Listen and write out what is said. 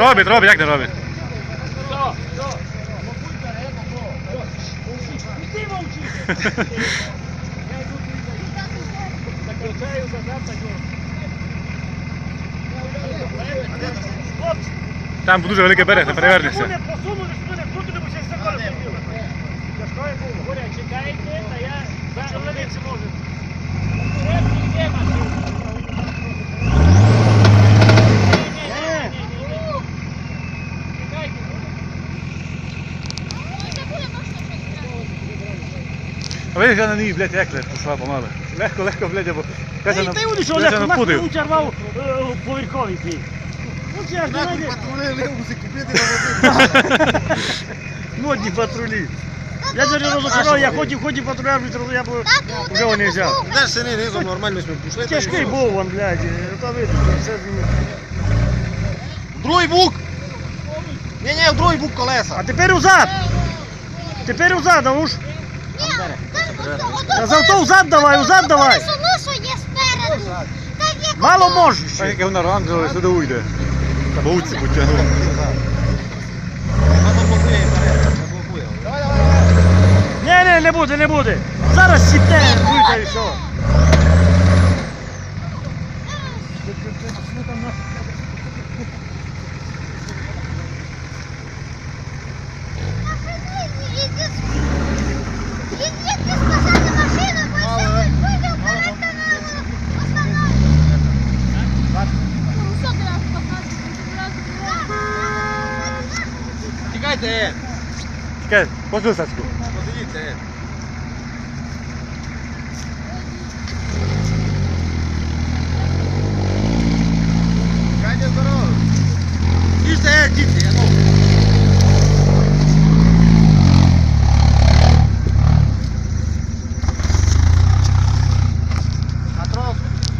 Робить, робить, як не робить? Там дуже великий берег, не перевернешся. Не чекайте, та я зараз ловитися можу. А ви на ній, блядь, легко пішла помали. Легко, легко, блядь, або... Та й ти удиш, Олег, у нас не учарвав поверховий твій. Ну, це ж Нахуй не патрули левузи купити на води. Модні патрулі. Я вже розочарував, я ходив, ходив патрулям, я б вже вони взяв. Де ж сини низом нормально ми пішли. Тяжкий був він, блядь, та видно, все з. Другий бук! Ні, ні, в другий бук колеса. А тепер узад! Тепер узад, а уж. Та зато узад давай, узад давай! Є спереду. Так як Мало можеш. Так як вона на сюди уйде. Бауці давай. Ні, ні, не буде, не буде. Зараз сіте, вийде і все. Чекайте. Чекай, пожди сачку. Подивіться. Чекайте здорово. Діжте, діти.